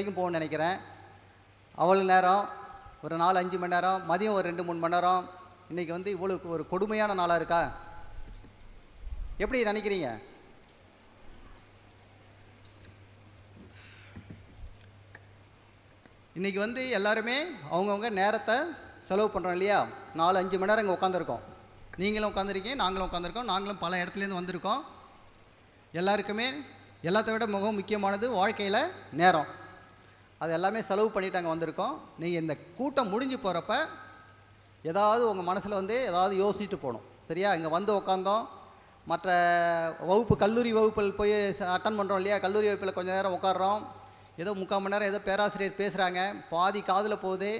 வரைக்கும் போகணும்னு நினைக்கிறேன். அவ்வளோ நேரம் ஒரு நாலு அஞ்சு மணி நேரம் மதியம் ஒரு ரெண்டு மூணு மணி நேரம். இன்றைக்கி வந்து இவ்வளோ ஒரு கொடுமையான நாளாக இருக்கா? எப்படி நினைக்கிறீங்க? இன்றைக்கி வந்து எல்லாருமே அவங்கவுங்க நேரத்தை செலவு பண்ணுறோம் இல்லையா? நாலு அஞ்சு மணி நேரம் இங்கே உட்காந்துருக்கோம் நீங்களும் உட்காந்துருக்கீங்க நாங்களும் உட்காந்துருக்கோம் நாங்களும் பல இடத்துலேருந்து வந்திருக்கோம். எல்லாருக்குமே எல்லாத்த விட மிகவும் முக்கியமானது வாழ்க்கையில் நேரம். அது எல்லாமே செலவு பண்ணிட்டு அங்கே வந்திருக்கோம். நீங்கள் இந்த கூட்டம் முடிஞ்சு போகிறப்ப ஏதாவது உங்கள் மனசில் வந்து ஏதாவது யோசிச்சுட்டு போகணும். சரியா? இங்கே வந்து உட்காந்தோம் மற்ற வகுப்பு கல்லூரி வகுப்பில் போய் அட்டன் பண்ணுறோம் இல்லையா? கல்லூரி வகுப்பில் கொஞ்சம் நேரம் உட்காடுறோம் ஏதோ முக்கால் மணி நேரம் ஏதோ பேராசிரியர் பேசுகிறாங்க பாதி காதில் போகுது.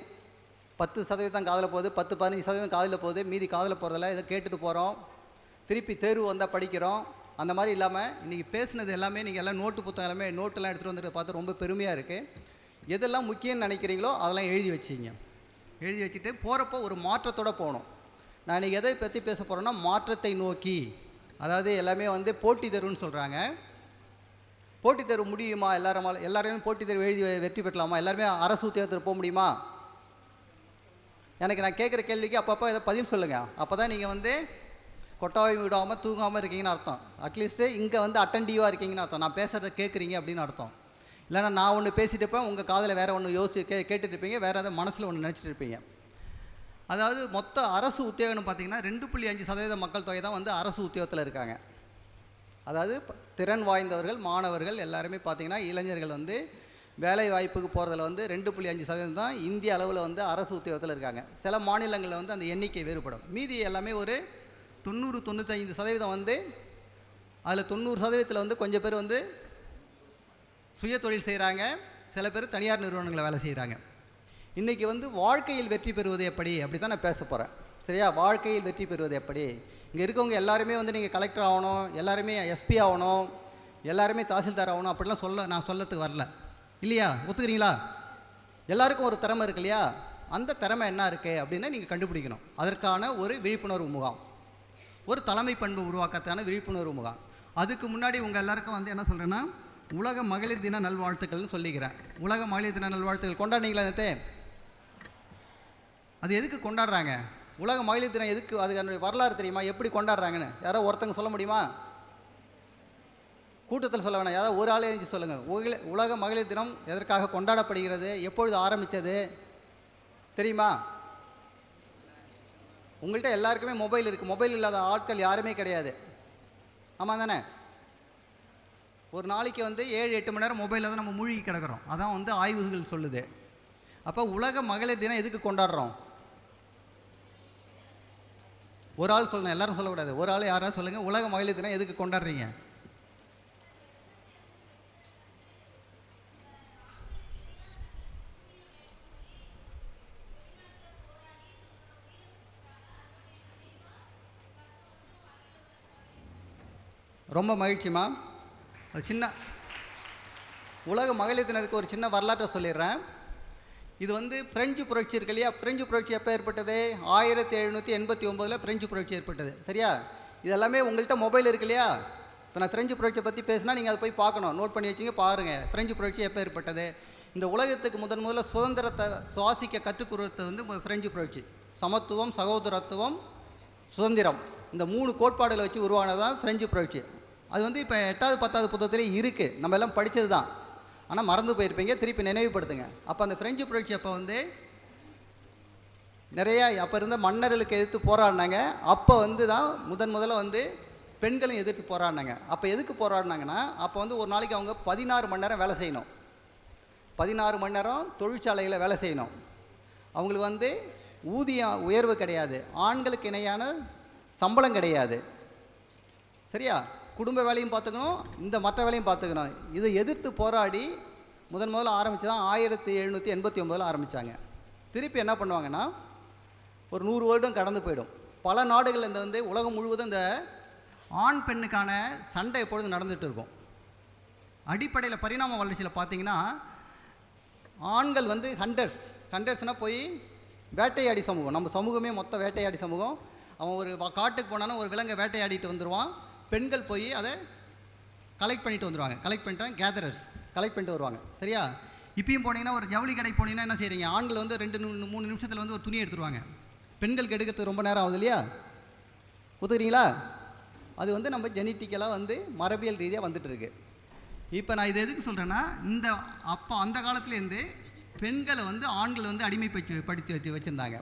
பத்து சதவீதம் காதில் போகுது. பத்து பதினஞ்சு சதவீதம் காதில் போகுது. மீதி காதில் போகிறதில்ல ஏதோ கேட்டுட்டு போகிறோம் திருப்பி தேர்வு வந்தால் படிக்கிறோம். அந்த மாதிரி இல்லாமல் இன்றைக்கி பேசுனது எல்லாமே நீங்கள் எல்லாம் நோட்டு புத்தகம் எல்லாமே நோட்டெல்லாம் எடுத்துகிட்டு வந்துட்டு பார்த்து ரொம்ப பெருமையாக இருக்குது எதெல்லாம் முக்கியம்னு நினைக்கிறீங்களோ அதெல்லாம் எழுதி வச்சிங்க. எழுதி வச்சுட்டு போகிறப்போ ஒரு மாற்றத்தோடு போகணும். நான் இன்றைக்கி எதை பற்றி பேச போகிறேன்னா மாற்றத்தை நோக்கி. அதாவது எல்லாமே வந்து போட்டித் தருன்னு சொல்கிறாங்க போட்டி தேர்வு முடியுமா? எல்லாரும் எல்லாரையும் போட்டித் தேர்வு எழுதி வெற்றி பெற்றலாமா எல்லாருமே அரசு உத்தியோகத்தில் போக முடியுமா? எனக்கு நான் கேட்குற கேள்விக்கு அப்பப்போ இதை பதில் சொல்லுங்கள் அப்போ தான் நீங்கள் வந்து கொட்டாவை விடாமல் தூங்காமல் இருக்கீங்கன்னு அர்த்தம். அட்லீஸ்ட்டு இங்கே வந்து அட்டன்டிவாக இருக்கீங்கன்னு அர்த்தம். நான் பேசுகிறத கேட்குறீங்க அப்படின்னு அர்த்தம். இல்லைன்னா நான் ஒன்று பேசிட்டு இருப்பேன் உங்கள் காதில் வேறு ஒன்று யோசிச்சு கே கேட்டுட்டு இருப்பீங்க வேறு ஏதாவது மனசில் ஒன்று நினச்சிட்டு இருப்பீங்க அதாவது மொத்த அரசு உத்தியோகம்னு பார்த்தீங்கன்னா ரெண்டு புள்ளி அஞ்சு சதவீத மக்கள் தொகை தான் வந்து அரசு உத்தியோகத்தில் இருக்காங்க. அதாவது திறன் வாய்ந்தவர்கள் மாணவர்கள் எல்லாருமே பார்த்தீங்கன்னா இளைஞர்கள் வந்து வேலை வாய்ப்புக்கு போகிறதுல வந்து ரெண்டு புள்ளி அஞ்சு சதவீதம் தான் இந்திய அளவில் வந்து அரசு உத்தியோகத்தில் இருக்காங்க. சில மாநிலங்களில் வந்து அந்த எண்ணிக்கை வேறுபடும். மீதி எல்லாமே ஒரு தொண்ணூறு தொண்ணூத்தஞ்சு சதவீதம் வந்து அதில் தொண்ணூறு சதவீதத்தில் வந்து கொஞ்சம் பேர் வந்து சுய தொழில் செய்கிறாங்க சில பேர் தனியார் நிறுவனங்களில் வேலை செய்கிறாங்க இன்றைக்கி வந்து வாழ்க்கையில் வெற்றி பெறுவது எப்படி? அப்படி தான் நான் பேச போகிறேன் சரியா? வாழ்க்கையில் வெற்றி பெறுவது எப்படி? இங்கே இருக்கவங்க எல்லாருமே வந்து நீங்கள் கலெக்டர் ஆகணும் எல்லாருமே எஸ்பி ஆகணும் எல்லாருமே தாசில்தார் ஆகணும் அப்படிலாம் சொல்ல நான் சொல்லத்துக்கு வரல. இல்லையா? ஒத்துக்கிறீங்களா? எல்லாருக்கும் ஒரு திறமை இருக்கு இல்லையா? அந்த திறமை என்ன இருக்குது அப்படின்னு நீங்கள் கண்டுபிடிக்கணும். அதற்கான ஒரு விழிப்புணர்வு முகாம். ஒரு தலைமை பண்பு உருவாக்கத்தான விழிப்புணர்வு முகாம். அதுக்கு முன்னாடி உங்கள் எல்லாருக்கும் வந்து என்ன சொல்கிறேன்னா உலக மகளிர் தின நல்வாழ்த்துக்கள்னு சொல்லிக்கிறேன். உலக மகளிர் தின நல்வாழ்த்துக்கள். கொண்டாடினீங்களா நேத்தே அது எதுக்கு கொண்டாடுறாங்க? உலக மகளிர் தினம் எதுக்கு? அதுக்கு அதனுடைய வரலாறு தெரியுமா? எப்படி கொண்டாடுறாங்கன்னு? யாரோ ஒருத்தங்க சொல்ல முடியுமா? கூட்டத்தில் சொல்ல வேணாம். யாராவது ஒரு ஆளே எழுந்து சொல்லுங்கள் உலக உலக மகளிர் தினம் எதற்காக கொண்டாடப்படுகிறது? எப்பொழுது ஆரம்பித்தது தெரியுமா? உங்கள்கிட்ட எல்லாருக்குமே மொபைல் இருக்குது மொபைல் இல்லாத ஆட்கள் யாருமே கிடையாது. ஆமாம் தானே? ஒரு நாளைக்கு வந்து ஏழு எட்டு மணி நேரம் மொபைலில் தான் நம்ம மூழ்கி கிடக்கிறோம். அதான் வந்து ஆய்வுகள் சொல்லுது. அப்போ உலக மகளிர் தினம் எதுக்கு கொண்டாடுறோம்? ஒரு ஆள் சொல்லணும் எல்லாரும் சொல்லக்கூடாது. ஒரு ஆள் யாராவது சொல்லுங்கள் உலக மகளிர் தினம் எதுக்கு கொண்டாடுறீங்க? ரொம்ப மகிழ்ச்சிமா ஒரு சின்ன உலக மகளிர் தினத்துக்கு ஒரு சின்ன வரலாற்றை சொல்லிடுறேன். இது வந்து பிரெஞ்சு புரட்சி இருக்கு இல்லையா? பிரெஞ்சு புரட்சி எப்போ ஏற்பட்டது? ஆயிரத்தி எழுநூற்றி எண்பத்தி ஒம்போதில் பிரெஞ்சு புரட்சி ஏற்பட்டது. சரியா? இது எல்லாமே உங்கள்கிட்ட மொபைல் இருக்கு இல்லையா? இப்போ நான் பிரெஞ்சு புரட்சியை பற்றி பேசினா நீங்கள் அதை போய் பார்க்கணும். நோட் பண்ணி வச்சிங்க பாருங்கள் பிரெஞ்சு புரட்சி எப்போ ஏற்பட்டது? இந்த உலகத்துக்கு முதன் முதல்ல சுதந்திரத்தை சுவாசிக்க கற்றுக் கொடுத்தது வந்து பிரெஞ்சு புரட்சி. சமத்துவம் சகோதரத்துவம் சுதந்திரம். இந்த மூணு கோட்பாடுகளை வச்சு உருவானது தான் பிரெஞ்சு புரட்சி. அது வந்து இப்போ எட்டாவது பத்தாவது புத்தகத்திலே இருக்குது நம்ம எல்லாம் படித்தது தான் ஆனால் மறந்து போயிருப்பீங்க. திருப்பி நினைவுபடுத்துங்க. அப்போ அந்த பிரெஞ்சு புரட்சி அப்போ வந்து நிறையா அப்போ இருந்த மன்னர்களுக்கு எதிர்த்து போராடினாங்க. அப்போ வந்து தான் முதன் முதல்ல வந்து பெண்களும் எதிர்த்து போராடினாங்க. அப்போ எதுக்கு போராடினாங்கன்னா அப்போ வந்து ஒரு நாளைக்கு அவங்க பதினாறு மணி நேரம் வேலை செய்யணும். பதினாறு மணி நேரம் தொழிற்சாலையில் வேலை செய்யணும். அவங்களுக்கு வந்து ஊதியம் உயர்வு கிடையாது. ஆண்களுக்கு இணையான சம்பளம் கிடையாது. சரியா? குடும்ப வேலையும் பார்த்துக்கணும் இந்த மற்ற வேலையும் பார்த்துக்கணும். இதை எதிர்த்து போராடி முதன் முதல்ல ஆரம்பிச்சு தான் ஆயிரத்தி எழுநூற்றி எண்பத்தி ஒம்பதில் ஆரம்பித்தாங்க திருப்பி என்ன பண்ணுவாங்கன்னா ஒரு நூறு வருடம் கடந்து போயிடும். பல நாடுகளில் இந்த வந்து உலகம் முழுவதும் இந்த ஆண் பெண்ணுக்கான சண்டை எப்பொழுதும் நடந்துகிட்டு இருக்கும். அடிப்படையில் பரிணாம வளர்ச்சியில் பார்த்தீங்கன்னா ஆண்கள் வந்து ஹண்டர்ஸ் ஹண்டர்ஸ்னால் போய் வேட்டையாடி சமூகம். நம்ம சமூகமே மொத்த வேட்டையாடி சமூகம். அவன் ஒரு காட்டுக்கு போனாலும் ஒரு விலங்கை வேட்டையாடிட்டு வந்துடுவான் பெண்கள் போய் அதை கலெக்ட் பண்ணிட்டு வந்துடுவாங்க கலெக்ட் பண்ணிட்டாங்க கேதரர்ஸ் கலெக்ட் பண்ணிட்டு வருவாங்க. சரியா? இப்பயும் போனீங்கன்னா ஒரு ஜவுளி கடை போனீங்கன்னா என்ன செய்கிறீங்க ஆண்கள் வந்து ரெண்டு மூணு நிமிஷத்தில் வந்து ஒரு துணி எடுத்துருவாங்க. பெண்களுக்கு எடுக்கிறதுக்கு ரொம்ப நேரம் ஆகுது இல்லையா? ஒத்துக்கிறீங்களா? அது வந்து நம்ம ஜெனட்டிக்கலாக வந்து மரபியல் ரீதியாக வந்துட்டு இருக்கு இப்போ நான் இது எதுக்கு சொல்கிறேன்னா இந்த அப்போ அந்த காலத்துலேருந்து பெண்களை வந்து ஆண்கள் வந்து அடிமைப்படுத்தி படுத்தி வச்சு வச்சுருந்தாங்க.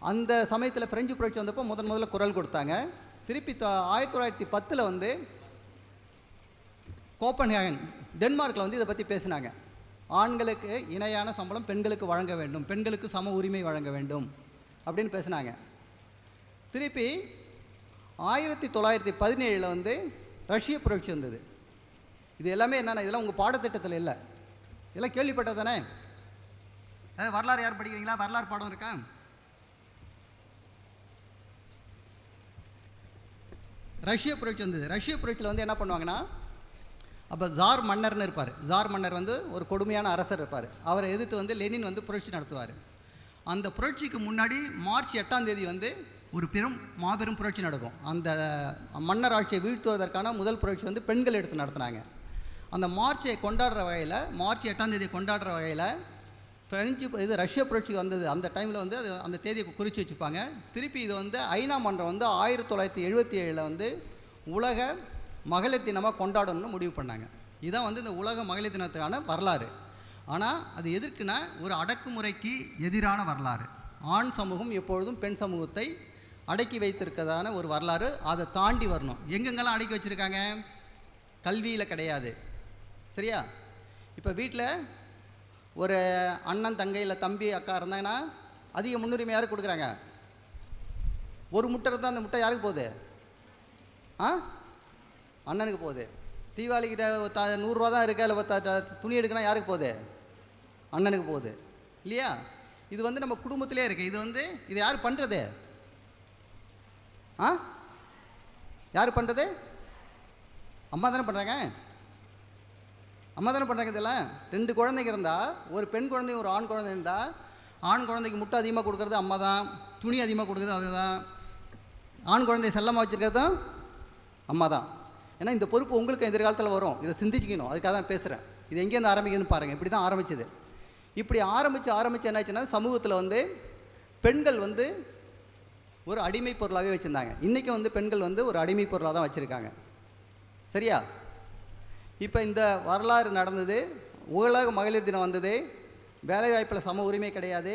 அந்த சமயத்தில் பிரெஞ்சு புரட்சி வந்தப்போ முதன் முதல்ல குரல் கொடுத்தாங்க. திருப்பி தொ- ஆயிரத்தி தொள்ளாயிரத்தி பத்தில் வந்து கோப்பன்ஹேகன் டென்மார்க்கில் வந்து இதை பற்றி பேசினாங்க. ஆண்களுக்கு இணையான சம்பளம் பெண்களுக்கு வழங்க வேண்டும். பெண்களுக்கு சம உரிமை வழங்க வேண்டும். அப்படின்னு பேசினாங்க. திருப்பி ஆயிரத்தி தொள்ளாயிரத்தி பதினேழில் வந்து ரஷ்ய புரட்சி வந்தது. இது எல்லாமே என்னென்ன இதெல்லாம் உங்கள் பாடத்திட்டத்தில் இல்லை. இதெல்லாம் கேள்விப்பட்டது தானே? வரலாறு யார் படிக்கிறீங்களா? வரலாறு பாடம் இருக்கா? ரஷ்ய புரட்சி வந்தது. ரஷ்ய புரட்சியில் வந்து என்ன பண்ணுவாங்கன்னா அப்போ ஜார் மன்னர்னு இருப்பார். ஜார் மன்னர் வந்து ஒரு கொடுமையான அரசர் இருப்பார். அவரை எதிர்த்து வந்து லெனின் வந்து புரட்சி நடத்துவார். அந்த புரட்சிக்கு முன்னாடி மார்ச் எட்டாம் தேதி வந்து ஒரு பெரும் மாபெரும் புரட்சி நடக்கும். அந்த மன்னர் ஆட்சியை வீழ்த்துவதற்கான முதல் புரட்சி வந்து பெண்கள் எடுத்து நடத்துனாங்க. அந்த மார்ச்சை கொண்டாடுற வகையில் மார்ச் எட்டாம் தேதி கொண்டாடுற வகையில் பிரெஞ்சு இது ரஷ்ய புரட்சி வந்தது. அந்த டைமில் வந்து அது அந்த தேதியை குறித்து வச்சுப்பாங்க. திருப்பி இது வந்து ஐநா மன்றம் வந்து ஆயிரத்தி தொள்ளாயிரத்தி எழுபத்தி ஏழில் வந்து உலக மகளிர் தினமாக கொண்டாடணும்னு முடிவு பண்ணாங்க. இதான் வந்து இந்த உலக மகளிர் தினத்துக்கான வரலாறு. ஆனால் அது எதற்குனா ஒரு அடக்குமுறைக்கு எதிரான வரலாறு. ஆண் சமூகம் எப்பொழுதும் பெண் சமூகத்தை அடக்கி வைத்திருக்கிறதான ஒரு வரலாறு. அதை தாண்டி வரணும். எங்கெங்கெல்லாம் அடக்கி வச்சுருக்காங்க? கல்வியில் கிடையாது. சரியா? இப்போ வீட்டில் ஒரு அண்ணன் தங்கை இல்லை தம்பி அக்கா இருந்தாங்கன்னா அதிக முன்னுரிமை யாருக்கு கொடுக்குறாங்க? ஒரு முட்டை இருந்தால் அந்த முட்டை யாருக்கு போகுது? ஆ? அண்ணனுக்கு போகுது. தீபாவளிக்கிட்ட த நூறுரூவா தான் இருக்கா இல்லை துணி எடுக்கணும் யாருக்கு போகுது? அண்ணனுக்கு போகுது. இல்லையா? இது வந்து நம்ம குடும்பத்திலே இருக்குது இது வந்து இது யார் பண்ணுறது ஆ? யார் பண்ணுறது அம்மா தானே பண்ணுறாங்க அம்மா தானே பண்ணுறாங்க இதெல்லாம்? ரெண்டு குழந்தைங்க இருந்தால் ஒரு பெண் குழந்தை ஒரு ஆண் குழந்தை இருந்தால் ஆண் குழந்தைக்கு முட்டை அதிகமாக கொடுக்குறது அம்மா தான் துணி அதிகமாக கொடுக்குறது அதுதான் ஆண் குழந்தைய செல்லமாக வச்சுருக்கிறதும் அம்மா தான். ஏன்னா இந்த பொறுப்பு உங்களுக்கு எதிர்காலத்தில் வரும். இதை சிந்திச்சுக்கணும். அதுக்காக தான் பேசுகிறேன் இது எங்கேருந்து ஆரம்பிக்குதுன்னு பாருங்கள் இப்படி தான் ஆரம்பிச்சது. இப்படி ஆரம்பித்து ஆரம்பித்து என்னாச்சுன்னா சமூகத்தில் வந்து பெண்கள் வந்து ஒரு அடிமை பொருளாகவே வச்சுருந்தாங்க. இன்றைக்கி வந்து பெண்கள் வந்து ஒரு அடிமை பொருளாக தான் வச்சுருக்காங்க. சரியா? இப்போ இந்த வரலாறு நடந்தது. உலக மகளிர் தினம் வந்தது. வேலைவாய்ப்பில் சம உரிமை கிடையாது.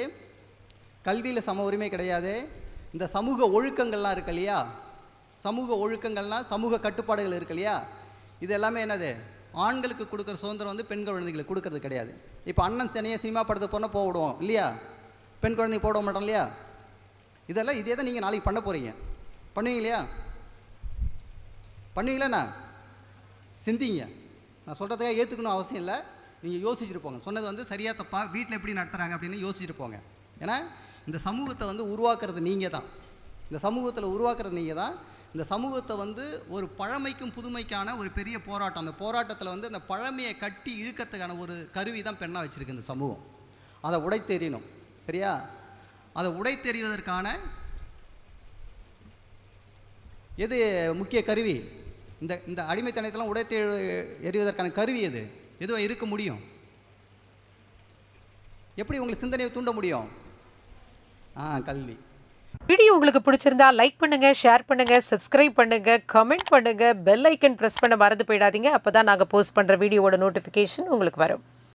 கல்வியில் சம உரிமை கிடையாது. இந்த சமூக ஒழுக்கங்கள்லாம் இருக்கு இல்லையா? சமூக ஒழுக்கங்கள்லாம் சமூக கட்டுப்பாடுகள் இருக்கு இல்லையா? இது எல்லாமே என்னது? ஆண்களுக்கு கொடுக்குற சுதந்திரம் வந்து பெண் குழந்தைகளுக்கு கொடுக்கறது கிடையாது. இப்போ அண்ணன் சனியை சினிமா படத்துக்கு போனால் போடுவோம் இல்லையா? பெண் குழந்தைங்க போட மாட்டோம் இல்லையா? இதெல்லாம் இதே தான் நீங்கள் நாளைக்கு பண்ண போகிறீங்க பண்ணுவீங்க இல்லையா? பண்ணுவீங்களா சிந்திங்க. நான் சொல்கிறதுக்காக ஏற்றுக்கணும் அவசியம் இல்லை. நீங்கள் யோசிச்சுட்டு போங்க. சொன்னது வந்து சரியா தப்பா வீட்டில் எப்படி நடத்துகிறாங்க அப்படின்னு யோசிச்சுட்டு போங்க. ஏன்னா இந்த சமூகத்தை வந்து உருவாக்குறது நீங்கள் தான். இந்த சமூகத்தில் உருவாக்குறது நீங்கள் தான். இந்த சமூகத்தை வந்து ஒரு பழமைக்கும் புதுமைக்கான ஒரு பெரிய போராட்டம். அந்த போராட்டத்தில் வந்து அந்த பழமையை கட்டி இழுக்கிறதுக்கான ஒரு கருவி தான் பெண்ணாக வச்சுருக்கு இந்த சமூகம். அதை உடைத்தெறியணும். சரியா? அதை உடைத்தெறிவதற்கான எது முக்கிய கருவி? இந்த இந்த அடிமைத்தனத்தெல்லாம் உடைத்து எறிவதற்கான கருவி எது? எதுவும் இருக்க முடியும்? எப்படி உங்களுக்கு சிந்தனையை தூண்ட முடியும்? ஆ கல்வி. வீடியோ உங்களுக்கு பிடிச்சிருந்தா லைக் பண்ணுங்க ஷேர் பண்ணுங்க சப்ஸ்கிரைப் பண்ணுங்க கமெண்ட் பண்ணுங்க பெல் ஐக்கன் ப்ரெஸ் பண்ண மறந்து போயிடாதீங்க. அப்போதான் நாங்கள் போஸ்ட் பண்ணுற வீடியோவோட நோட்டிஃபிகேஷன் உங்களுக்கு வரும்.